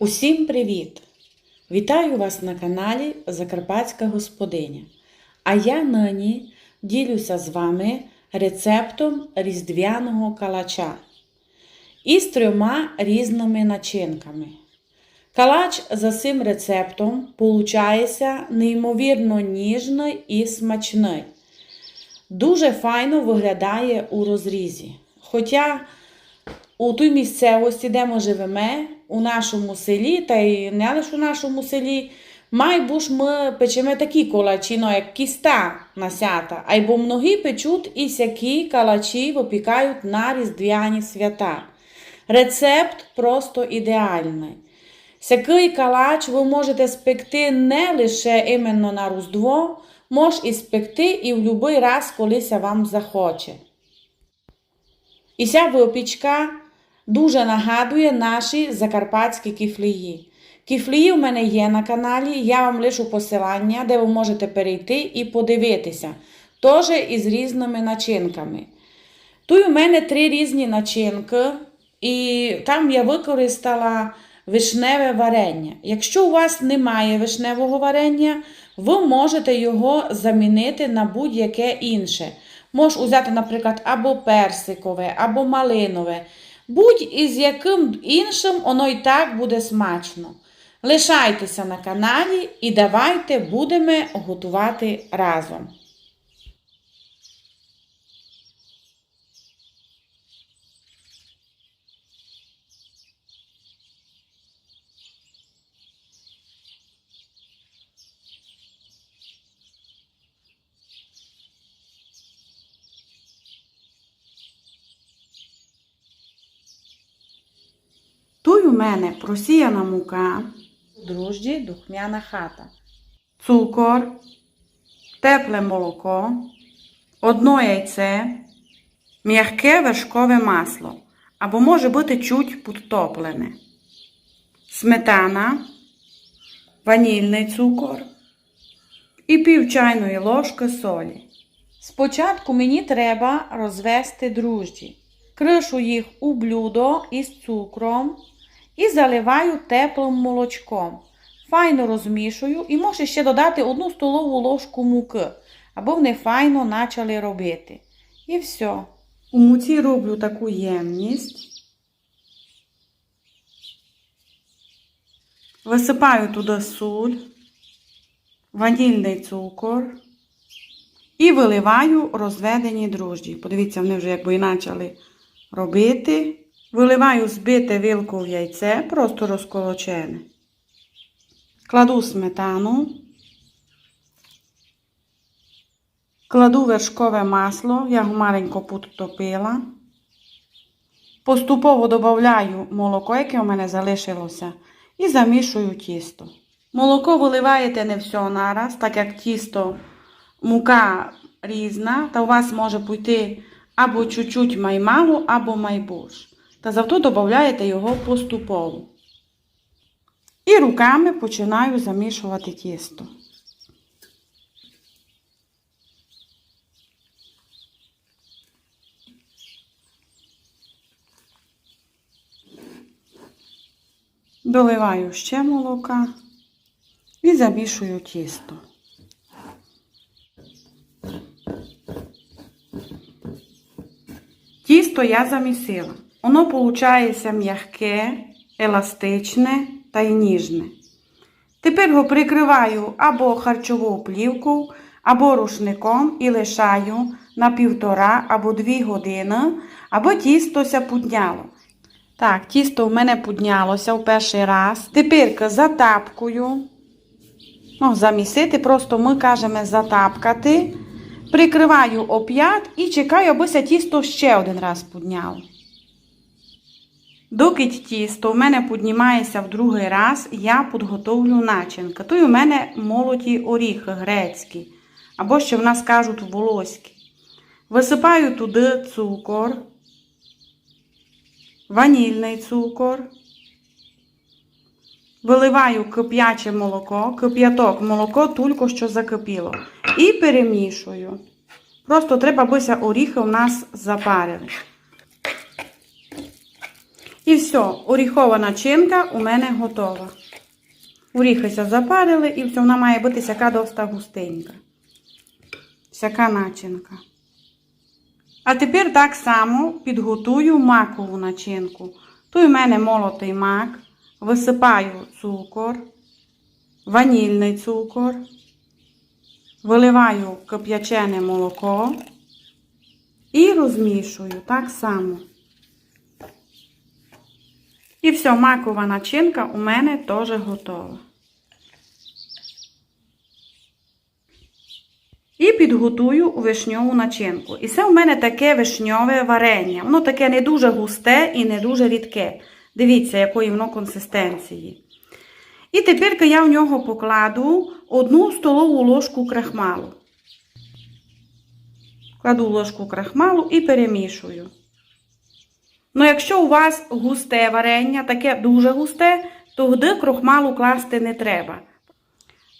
Усім привіт! Вітаю вас на каналі Закарпатська Господиня. А я нині ділюся з вами рецептом різдвяного калача із трьома різними начинками. Калач за цим рецептом получається неймовірно ніжний і смачний. Дуже файно виглядає у розрізі. Хоча у той місцевості, де ми живемо, у нашому селі, та й не лише у нашому селі, майбуж ми печемо такі колачі, ну, як кіста на сята, або многі печуть і сякі калачі випікають на різдвяні свята. Рецепт просто ідеальний. Сякий калач ви можете спекти не лише іменно на Різдво, мож і спекти і в будь-який раз, колися вам захоче. І ця випічка дуже нагадує наші закарпатські кіфлії. Кіфлії у мене є на каналі, я вам лишу посилання, де ви можете перейти і подивитися. Теж із різними начинками. Тут у мене три різні начинки, і там я використала вишневе варення. Якщо у вас немає вишневого варення, ви можете його замінити на будь-яке інше. Можеш взяти, наприклад, або персикове, або малинове. Будь із яким іншим, воно і так буде смачно. Лишайтеся на каналі і давайте будемо готувати разом. Тут у мене. Просіяна мука, дрожджі, духмяна хата, цукор, тепле молоко, одно яйце, м'яке вершкове масло. Або може бути чуть підтоплене, сметана, ванільний цукор. І пів чайної ложки солі. Спочатку мені треба розвести дружджі. Кришу їх у блюдо із цукром і заливаю теплим молочком. Файно розмішую і можу ще додати одну столову ложку муки, аби вони файно почали робити. І все. У муці роблю таку ємність. Висипаю туди суль, ванільний цукор і виливаю розведені дрожджі. Подивіться, вони вже якби і почали робити. Виливаю збите вилку в яйце, просто розколочене. Кладу сметану. Кладу вершкове масло, я його маленько підтопила. Поступово додаю молоко, яке у мене залишилося, і замішую тісто. Молоко виливаєте не все нараз, так як тісто, мука різна, та у вас може піти або чуть-чуть маймало, або майбуш. Та завжди додаєте його поступово. І руками починаю замішувати тісто. Доливаю ще молока і замішую тісто. Тісто я замісила. Воно виходить м'яке, еластичне та й ніжне. Тепер його прикриваю або харчовою плівкою, або рушником і лишаю на півтора або дві години, або тісто підняло. Так, тісто в мене піднялося в перший раз. Тепер затапкую. Ну, замісити, просто ми кажемо затапкати. Прикриваю оп'ят і чекаю, аби тісто ще один раз підняло. Доки тісто в мене піднімається в другий раз, я підготовлю начинка. Тут у мене молоті оріхи грецькі, або ще в нас кажуть волоські. Висипаю туди цукор, ванільний цукор. Виливаю кип'яче молоко, кип'яток, молоко тільки що закипіло. І перемішую. Просто треба, аби оріхи у нас запарили. І все, оріхова начинка у мене готова. Оріхися запарили і все, вона має бути сяка доста густенька. Всяка начинка. А тепер так само підготую макову начинку. Тут у мене молотий мак, висипаю цукор, ванільний цукор, виливаю кип'ячене молоко і розмішую так само. І все, макова начинка у мене теж готова. І підготую вишньову начинку. І це у мене таке вишньове варення. Воно таке не дуже густе і не дуже рідке. Дивіться, якої воно консистенції. І тепер я в нього покладу одну столову ложку крахмалу. Кладу ложку крахмалу і перемішую. Ну, якщо у вас густе варення, таке дуже густе, то туди крохмалу класти не треба.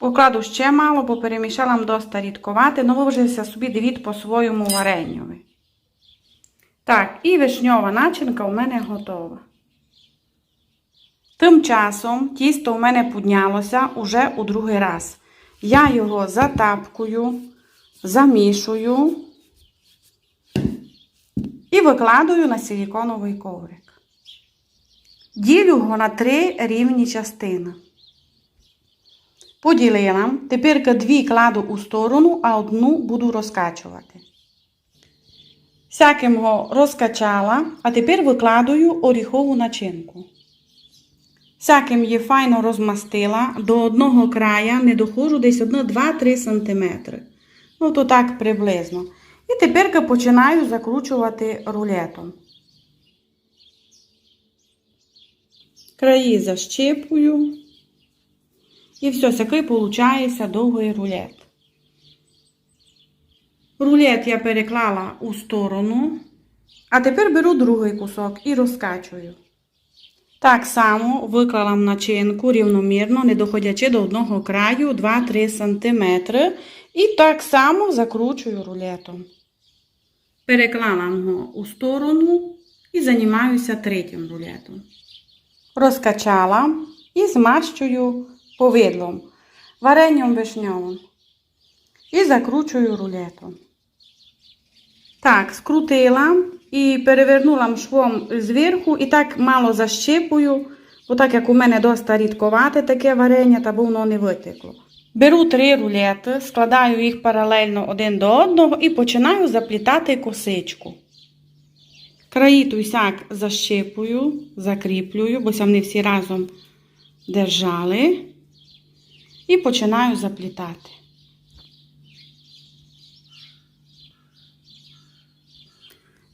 Покладу ще мало, бо перемішала доста рідковати, ну ви собі дивіть по своєму варенню. Так, і вишньова начинка у мене готова. Тим часом тісто у мене піднялося уже у другий раз. Я його затапкую, замішую і викладаю на силіконовий коврик. Ділю його на три рівні частини. Поділила. Тепер дві кладу у сторону, а одну буду розкачувати. Всяким його розкачала, а тепер викладаю оріхову начинку. Всяким її файно розмастила, до одного края не доходжу десь 1-2-3 см. Ну, то так приблизно. І тепер починаю закручувати рулетом. Краї защіпую. І все, такий виходить довгий рулет. Рулет я переклала у сторону, а тепер беру другий кусок і розкачую. Так само виклала начинку рівномірно, не доходячи до одного краю 2-3 см. І так само закручую рулетом. Переклала його у сторону і займаюся третім рулетом. Розкачала і змащую повидлом, варенням вишньовим. І закручую рулетом. Так, скрутила і перевернула швом зверху і так мало защипую, бо так як у мене доста рідковате таке варення, та воно не витекло. Беру три рулети, складаю їх паралельно один до одного і починаю заплітати косичку. Краї туйсяк защипую, закріплюю, бо вони всі разом держали. І починаю заплітати.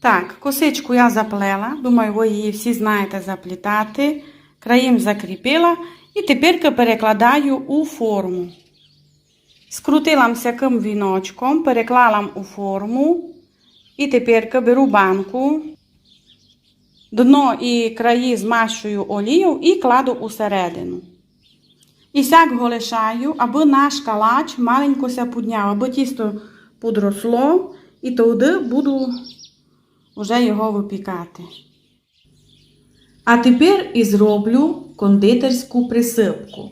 Так, косичку я заплела. Думаю, ви її всі знаєте заплітати. Краєм закріпила і тепер перекладаю у форму. Скрутила всяким віночком, переклала у форму. І тепер беру банку, дно і краї змащую олію і кладу усередину. І сяк го лишаю, аби наш калач маленько ся підняв, аби тісто подросло, і тоді буду вже його випікати. А тепер і зроблю кондитерську присипку.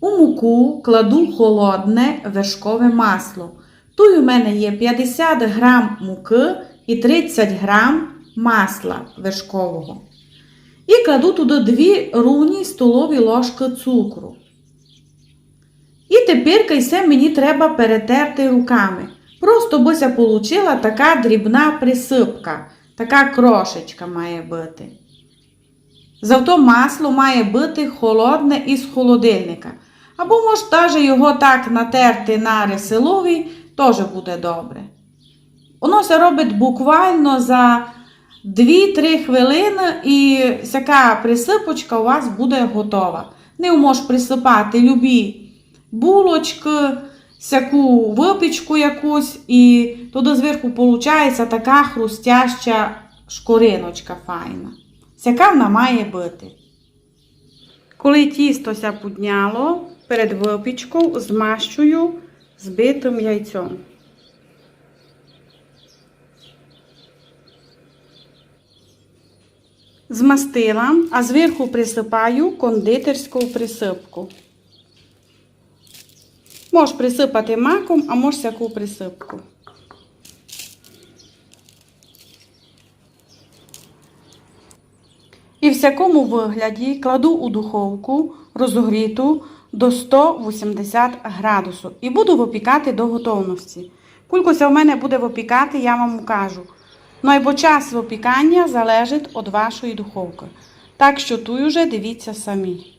У муку кладу холодне вершкове масло. Тут у мене є 50 грам муки і 30 грам масла вершкового. І кладу туди 2 руні столові ложки цукру. І тепер кайсе мені треба перетерти руками. Просто бися получила така дрібна присипка, така крошечка має бути. Зато масло має бути холодне із холодильника. Або може навіть його так натерти на ресилові, теж буде добре. Воно се робить буквально за 2-3 хвилини і така присипочка у вас буде готова. Не можеш присипати любі булочки, всяку випічку якусь, і туди зверху виходить така хрустяща шкориночка файна. Сяка вона має бути. Коли тісто ся підняло, перед випічкою змащую збитим яйцем. змастила, а зверху присипаю кондитерську присипку. Можеш присипати маком, а можеш всяку присипку. І в всякому вигляді кладу у духовку розогріту до 180 градусів і буду випікати до готовності. Кулькося в мене буде випікати, я вам укажу. Ну, або час випікання залежить від вашої духовки. Так що тут вже дивіться самі.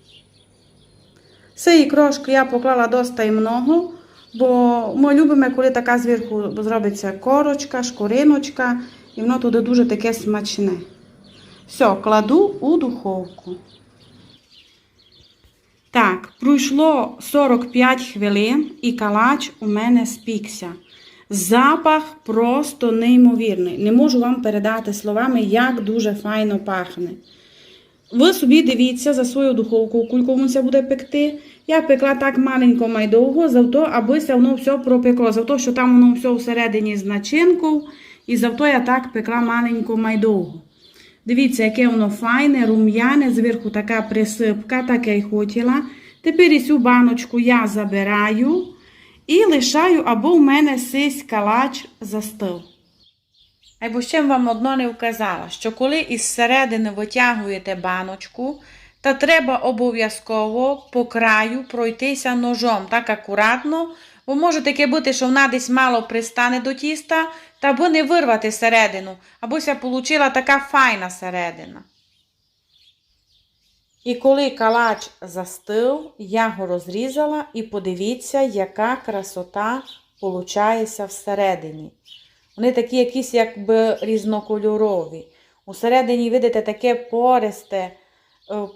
Цієї крошки я поклала доста і много, бо ми любимо, коли така зверху зробиться корочка, шкуриночка, і воно туди дуже таке смачне. Все, кладу у духовку. Так, пройшло 45 хвилин і калач у мене спікся. Запах просто неймовірний. Не можу вам передати словами, як дуже файно пахне. Ви собі дивіться за свою духовку, кульку воно буде пекти. Я пекла так маленько майдовго, завто, аби воно все пропекло. Завто, що там воно все всередині з начинкою, і завто я так пекла маленько майдовго. Дивіться, яке воно файне, рум'яне, зверху така присипка, так я й хотіла. Тепер і цю баночку я забираю і лишаю, або в мене сись калач застив. Або ще вам одно не вказала, що коли із середини витягуєте баночку, то треба обов'язково по краю пройтися ножом так акуратно, бо може таке бути, що вона десь мало пристане до тіста, та аби не вирвати середину, абося получила така файна середина. І коли калач застив, я його розрізала і подивіться, яка красота получається всередині. Вони такі якісь якби різнокольорові. Усередині, видите, таке пористе, е,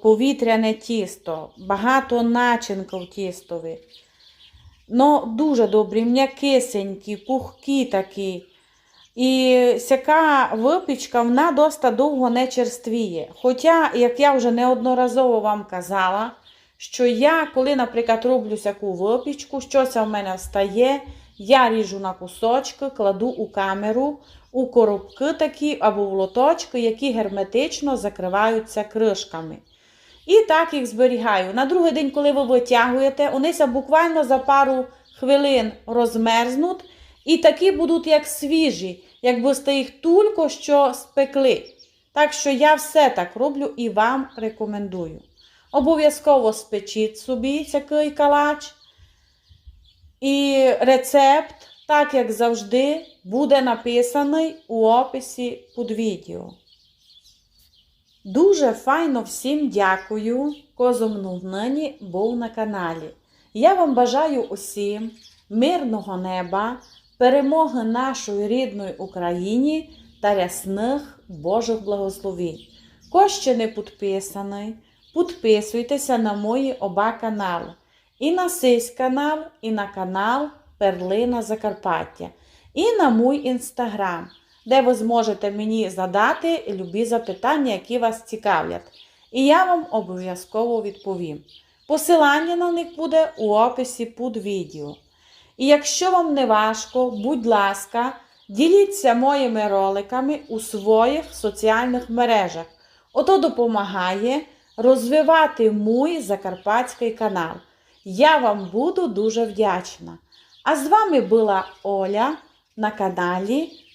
повітряне тісто, багато начинка в тістові. Ну, дуже добрі, м'якисенькі, пухкі такі. І сяка випічка, вона доста довго не черствіє. Хоча, як я вже неодноразово вам казала, що я, коли, наприклад, роблю сяку випічку, щось в мене встає, я ріжу на кусочки, кладу у камеру, у коробки такі або в лоточки, які герметично закриваються кришками. І так їх зберігаю. На другий день, коли ви витягуєте, вони буквально за пару хвилин розмерзнуть. І такі будуть як свіжі, якби сте їх тільки що спекли. Так що я все так роблю і вам рекомендую. Обов'язково спечіть собі цей калач. І рецепт, так як завжди, буде написаний у описі під відео. Дуже файно всім дякую, козом нині був на каналі. Я вам бажаю усім мирного неба, перемоги нашої рідної Україні та рясних Божих благословень. Хто ще не підписаний, підписуйтеся на мої оба канали. І на сись канал, і на канал Перлина Закарпаття, і на мій інстаграм, де ви зможете мені задати любі запитання, які вас цікавлять. І я вам обов'язково відповім. Посилання на них буде у описі під відео. І якщо вам не важко, будь ласка, діліться моїми роликами у своїх соціальних мережах. Ото допомагає розвивати мій закарпатський канал. Я вам буду дуже вдячна. А з вами була Оля на каналі